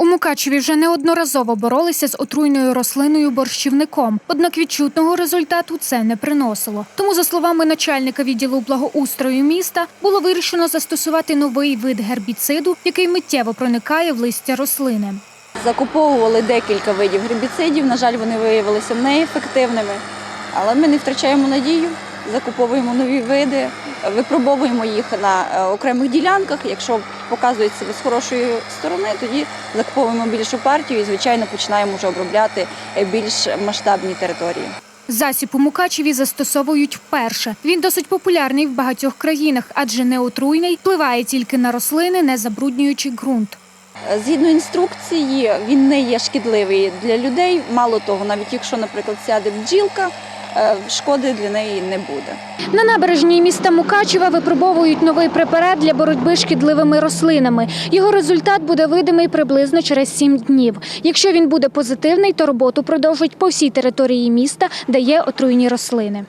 У Мукачеві вже неодноразово боролися з отруйною рослиною борщівником, однак відчутного результату це не приносило. Тому, за словами начальника відділу благоустрою міста, було вирішено застосувати новий вид гербіциду, який миттєво проникає в листя рослини. Закуповували декілька видів гербіцидів. На жаль, вони виявилися неефективними, але ми не втрачаємо надію. Закуповуємо нові види, випробовуємо їх на е, окремих ділянках. Якщо показують себе з хорошої сторони, тоді закуповуємо більшу партію і, звичайно, починаємо вже обробляти е, більш масштабні території. Засіб у Мукачеві застосовують вперше. Він досить популярний в багатьох країнах, адже не отруйний, впливає тільки на рослини, не забруднюючи ґрунт. Е, Згідно інструкції, він не є шкідливий для людей. Мало того, навіть якщо, наприклад, сяде бджілка, шкоди для неї не буде. На набережній міста Мукачева випробовують новий препарат для боротьби з шкідливими рослинами. Його результат буде видимий приблизно через сім днів. Якщо він буде позитивний, то роботу продовжать по всій території міста, де є отруйні рослини.